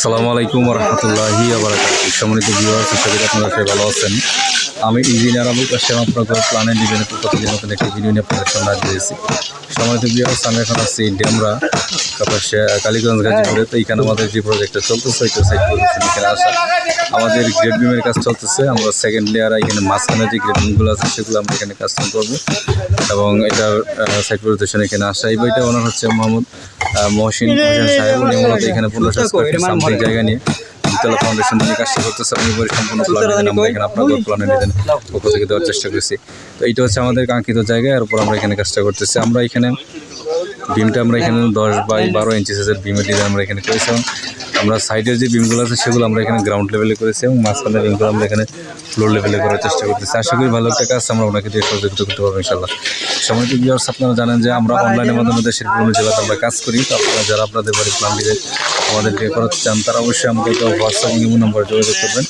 আসসালামু আলাইকুম রহমতুল্লাহি সম্মানিত ভিউয়ার্স আপনারা সবাই ভালো আছেন। আমি ইঞ্জিনিয়ার আবুল কাশেম, আপনাদের প্ল্যানের ডিজাইনের পক্ষ থেকে নতুন একটি ভিডিও নিয়ে আপনাদের সামনে হাজির হয়েছি। সম্মানিত ভিউয়ার্স আমি এখন আছি ডেমরা তারপর কালীগঞ্জ, গাজীপুরে। তো এইখানে আমাদের যে প্রজেক্টটা চলতেছে ওইটা সাইড প্রজেক্ট এখানে আসা। আমাদের গ্রেড বিমের কাজ চলতেছে। আমরা সেকেন্ড লেয়ার এখানে মাঝখানে যে গ্রেড বিমগুলো আছে সেগুলো আমরা এখানে কাস্টম করব। এবং এটার সাইড পরিদর্শন এখানে আসা। এই বইটা ওনার হচ্ছে মোহাম্মদ মহসিন হোসেন সাহেব। উনি মূলত এখানে পনেরোশো সামথিং জায়গা নিয়ে। দ্বিতলা ফাউন্ডেশন নিয়ে কাজটা করতেছে। এবং এবারে সম্পূর্ণ আমরা এখানে আপনাদের প্ল্যানে নিতেন পক্ষ থেকে দেওয়ার চেষ্টা করছি। তো এইটা হচ্ছে আমাদের কাঙ্ক্ষিত জায়গা। এর উপর আমরা এখানে কাজটা করতেছি। আমরা এখানে বিমটা আমরা এখানে দশ বাই বারো ইঞ্চি সাইজের বিমের ডিজাইন আমরা এখানে করেছি। আমরা সাইডের যে বিমগুলো আছে সেগুলো আমরা এখানে গ্রাউন্ড লেভেলে করেছি এবং মাঝখানের বিমগুলো আমরা এখানে ফ্লোর লেভেলে করার চেষ্টা করতেছি। আশা করি ভালো একটা কাজ আমরা ওনাকে দিয়ে সহযোগিতা করতে পারব ইনশাল্লাহ সময়টি ভিউয়ার্স আপনারা জানেন যে আমরা অনলাইনের মাধ্যমে দেশের বিভিন্ন জেলাতে আমরা কাজ করি। তো আপনারা যারা আপনাদের বাড়ির প্ল্যান ডিজাইন আমাদের দিয়ে করাতে চান তারা অবশ্যই আমাদেরকে হোয়াটসঅ্যাপ ইমো নাম্বার যোগাযোগ করবেন।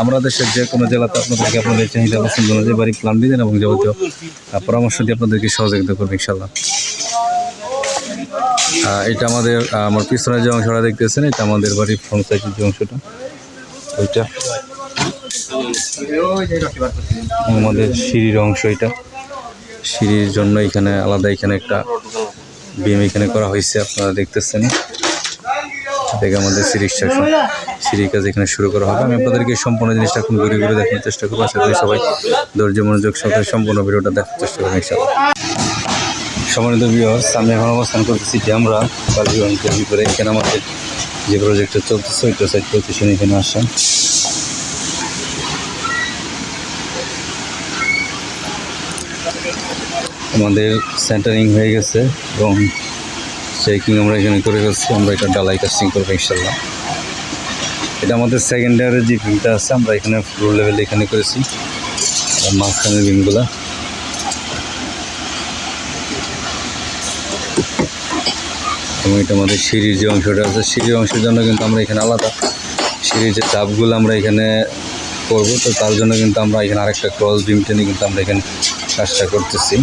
আমরা দেশের যে কোনো জেলাতে আপনাদেরকে আপনাদের চাহিদা পছন্দ অনুযায়ী বাড়ির প্ল্যান ডিজাইন এবং যাবতীয় পরামর্শ দিয়ে আপনাদেরকে সহযোগিতা করব ইনশাল্লাহ এটা আমাদের আমার পিছনের যে অংশটা দেখতেছেন, এটা আমাদের বাড়ির ফ্রন্ট সাইডের যে অংশটা। ওইটা আমাদের সিঁড়ির অংশ এটা। সিঁড়ির জন্য এখানে আলাদা এখানে একটা বিম এখানে করা হয়েছে, আপনারা দেখতেছেন। দেখে আমাদের সিঁড়ি স্টেশন সিঁড়ির কাজ এখানে শুরু করা হবে। আমি আপনাদেরকে সম্পূর্ণ জিনিসটা এখন ঘুরে ঘুরে দেখানোর চেষ্টা করব। আশা করি সবাই ধৈর্য মনোযোগ সাথে সম্পূর্ণ ভিডিওটা দেখার চেষ্টা করবেন সম্মানিত ভিউয়ার্স আমি এখন অবস্থান করতেছি ড্যামরা কালীগঞ্জের ভিতরে। এখানে আমাদের যে প্রজেক্টটা চলতেছে, ওইটা সাইড পজিশন এখানে আসা আমাদের সেন্টারিং হয়ে গেছে এবং চেকিং আমরা এখানে করে ফেলছি। আমরা এটা ডালাই কাস্টিং করব ইনশাল্লাহ এটা আমাদের সেকেন্ড ইয়ারের যে ভিমটা আছে, আমরা এখানে ফ্লোর লেভেলে এখানে করেছি। মাঝখানের ভিমগুলা এবং এটা আমাদের সিঁড়ির যে অংশটা আছে, সিঁড়ির অংশের জন্য কিন্তু আমরা এখানে আলাদা। সিঁড়ির যে চাপগুলো আমরা এখানে করব, তো তার জন্য কিন্তু আমরা এখানে আরেকটা ক্রস বিম টেনে কিন্তু আমরা এখানে কাজটা করতেছি।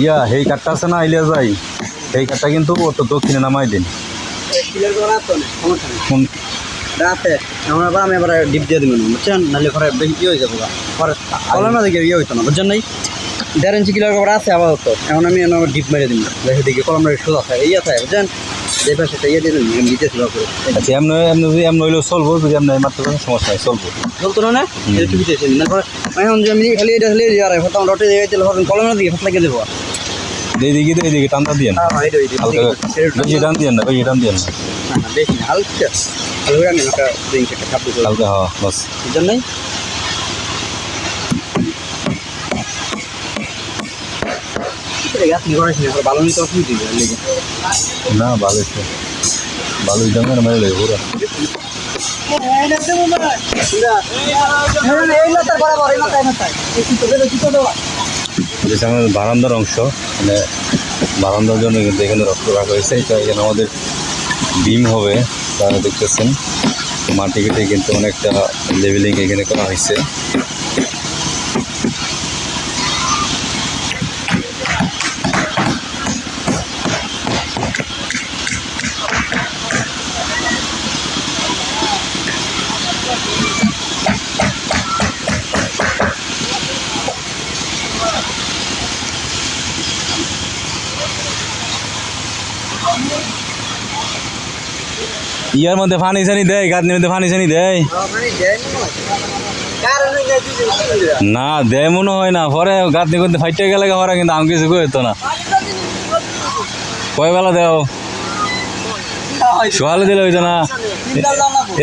ইয়া এই কাঠটা আছে না ইলিয়াস ভাই? এই কাঠটা কিন্তু অত দক্ষিণে নামাই দিন। রাতে আমরা আবার আমি এবার ডিপ দিয়ে দিব বুঝছেন? নাহলে ঘরে বেশি ইয়ে হয়ে যাব পরে কলম না দিকে ইয়ে হইতো না বুঝছেন নাই? দেড় ইঞ্চি কিলোর আছে আপাতত। এখন আমি ডিপ মেরে দিব। দেখে দেখি কলম সোজা থাকে ইয়ে থাকে বুঝছেন? আচ্ছা এমন এমন যদি এমন হইলেও চলবো যদি এমন মারতে পারেন সমস্যা নাই চলবো। চলতো না দিয়েছে তারপরে এখন আমি খালি এটা খালি আর এখন রটে দিয়ে গেছিল কলমের দিকে ফাঁস লাগিয়ে দেবো এই দিকে এই টানটা দিয়ে না হ্যাঁ হ্যাঁ বেশি টান দিয়ে না বেশি টান দিয়ে না। বেশি হালকা। হালকা একটা একটা হালকা হওয়া বাস। বুঝছেন নাই? না, ভালো ভালো দামে না, মেরে পুরো। বারান্দার অংশ মানে বারান্দার জন্য কিন্তু এখানে রক্ত রাখা হয়েছে এটা এখানে আমাদের ডিম হবে, তারা দেখতেছেন। মাটি কেটে কিন্তু অনেকটা লেভেলিং এখানে করা হয়েছে। ইয়ার মধ্যে পানি সানি দেয় গাঁদনির মধ্যে পানি সানি দেয়। না, দেয় মনে হয় না, পরে গাঁদনি করতে ফাইটে গেলে পরে কিন্তু আমি কিছু কইতো না। কয় বেলা দেও? সকালে দিলে হইতো না।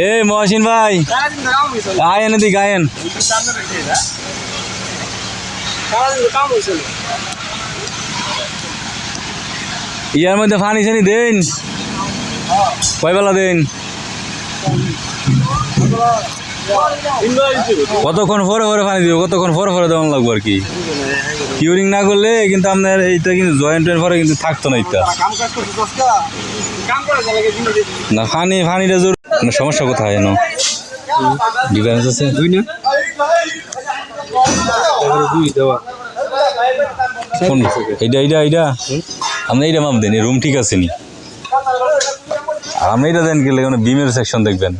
এই মহসিন ভাই আয়েন এদিকে আয়েন ইয়ার মধ্যে পানি সানি দিন। কয় বেলা দেন? কতক্ষণ পরে পরে পানি দিব কতক্ষণ পরে পরে দেওয়ান লাগবো আর কি। কিউরিং না করলে কিন্তু আপনার এইটা কিন্তু জয়েন্ট পরে কিন্তু থাকতো না এটা না পানি পানিটা জোর মানে সমস্যা কোথায় এনো? ডিফারেন্স আছে? দুই না? দুই দেওয়া। এইটা এইটা এইটা? আপনি এইটা মাপ দেন, এই রুম ঠিক আছে নি? আপনি এটা দেন গেলে কোনো বিমের সেকশন দেখবেন।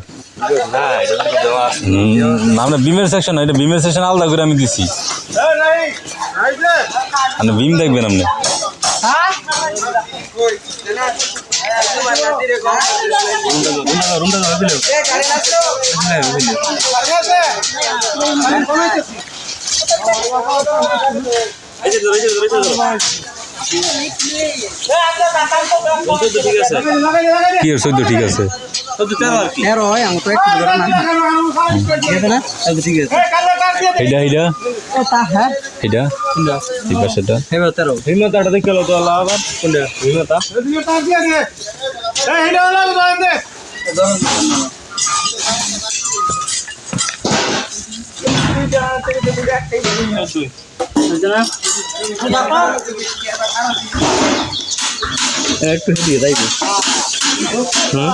আপনার বিমের সেকশন এটা বিমের সেকশন আলাদা করে আমি দিছি। আপনি বিম দেখবেন আপনি। ধরে। আছে। না। তাহলে ঠিক আছে এইটা একটু দিয়ে তাই হুম